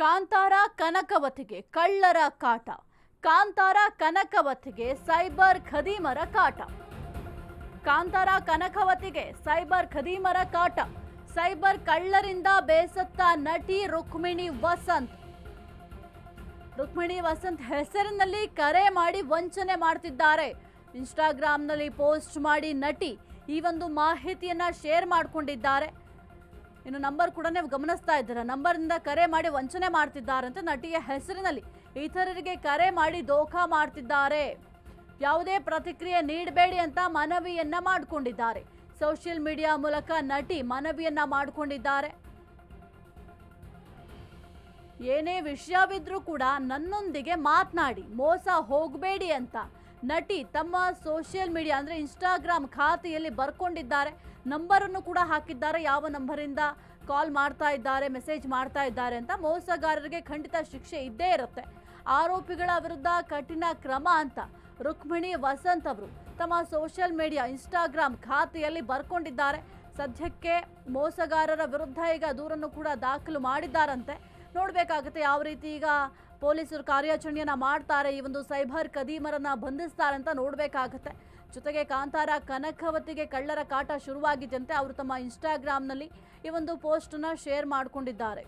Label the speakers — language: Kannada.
Speaker 1: ಕಾಂತಾರ ಕನಕವತಿಗೆ ಕಳ್ಳರ ಕಾಟ. ಕಾಂತಾರ ಕನಕವತಿಗೆ ಸೈಬರ್ ಖದೀಮರ ಕಾಟ. ಕಾಂತಾರ ಕನಕವತಿಗೆ ಸೈಬರ್ ಖದೀಮರ ಕಾಟ. ಸೈಬರ್ ಕಳ್ಳರಿಂದ ಬೇಸತ್ತ ನಟಿ ರುಕ್ಮಿಣಿ ವಸಂತ್. ರುಕ್ಮಿಣಿ ವಸಂತ್ ಹೆಸರಿನಲ್ಲಿ ಕರೆ ಮಾಡಿ ವಂಚನೆ ಮಾಡ್ತಿದ್ದಾರೆ. ಇನ್ಸ್ಟಾಗ್ರಾಮ್ನಲ್ಲಿ ಪೋಸ್ಟ್ ಮಾಡಿ ನಟಿ ಈ ಒಂದು ಮಾಹಿತಿಯನ್ನ ಶೇರ್ ಮಾಡ್ಕೊಂಡಿದ್ದಾರೆ. ಇನ್ನು ನಂಬರ್ ಕೂಡ ನೀವು ಗಮನಿಸ್ತಾ ಇದ್ದೀರಾ. ನಂಬರ್ನಿಂದ ಕರೆ ಮಾಡಿ ವಂಚನೆ ಮಾಡ್ತಿದ್ದಾರಂತೆ ನಟಿಯ ಹೆಸರಿನಲ್ಲಿ ಇತರರಿಗೆ ಕರೆ ಮಾಡಿ ದೋಖಾ ಮಾಡ್ತಿದ್ದಾರೆ. ಯಾವುದೇ ಪ್ರತಿಕ್ರಿಯೆ ನೀಡಬೇಡಿ ಅಂತ ಮನವಿಯನ್ನ ಮಾಡಿಕೊಂಡಿದ್ದಾರೆ. ಸೋಷಿಯಲ್ ಮೀಡಿಯಾ ಮೂಲಕ ನಟಿ ಮನವಿಯನ್ನ ಮಾಡಿಕೊಂಡಿದ್ದಾರೆ. ಏನೇ ವಿಷಯವಿದ್ರೂ ಕೂಡ ನನ್ನೊಂದಿಗೆ ಮಾತನಾಡಿ, ಮೋಸ ಹೋಗಬೇಡಿ ಅಂತ ನಟಿ ತಮ್ಮ ಸೋಷಿಯಲ್ ಮೀಡಿಯಾ, ಅಂದರೆ ಇನ್ಸ್ಟಾಗ್ರಾಮ್ ಖಾತೆಯಲ್ಲಿ ಬರ್ಕೊಂಡಿದ್ದಾರೆ. ನಂಬರನ್ನು ಕೂಡ ಹಾಕಿದ್ದಾರೆ. ಯಾವ ನಂಬರಿಂದ ಕಾಲ್ ಮಾಡ್ತಾ ಇದ್ದಾರೆ, ಮೆಸೇಜ್ ಮಾಡ್ತಾ ಇದ್ದಾರೆ ಅಂತ ಮೋಸಗಾರರಿಗೆ ಖಂಡಿತ ಶಿಕ್ಷೆ ಇದ್ದೇ ಇರುತ್ತೆ. ಆರೋಪಿಗಳ ವಿರುದ್ಧ ಕಠಿಣ ಕ್ರಮ ಅಂತ ರುಕ್ಮಿಣಿ ವಸಂತ್ ಅವರು ತಮ್ಮ ಸೋಷಿಯಲ್ ಮೀಡಿಯಾ, ಇನ್ಸ್ಟಾಗ್ರಾಮ್ ಖಾತೆಯಲ್ಲಿ ಬರ್ಕೊಂಡಿದ್ದಾರೆ. ಸದ್ಯಕ್ಕೆ ಮೋಸಗಾರರ ವಿರುದ್ಧ ಈಗ ದೂರನ್ನು ಕೂಡ ದಾಖಲು ಮಾಡಿದ್ದಾರಂತೆ. ನೋಡ್ಬೇಕಾಗುತ್ತೆ ಯಾವ ರೀತಿ ಈಗ ಪೊಲೀಸರು ಕಾರ್ಯಾಚರಣೆಯನ್ನ ಮಾಡ್ತಾರೆ, ಈ ಒಂದು ಸೈಬರ್ ಕದೀಮರನ್ನ ಬಂಧಿಸ್ತಾರೆ ಅಂತ ನೋಡ್ಬೇಕಾಗತ್ತೆ. ಜೊತೆಗೆ ಕಾಂತಾರ ಕನಕವತಿಗೆ ಕಳ್ಳರ ಕಾಟ ಶುರುವಾಗಿದ್ದಂತೆ ಅವರು ತಮ್ಮ ಇನ್ಸ್ಟಾಗ್ರಾಮ್ನಲ್ಲಿ ಈ ಒಂದು ಪೋಸ್ಟನ್ನ ಶೇರ್ ಮಾಡಿಕೊಂಡಿದ್ದಾರೆ.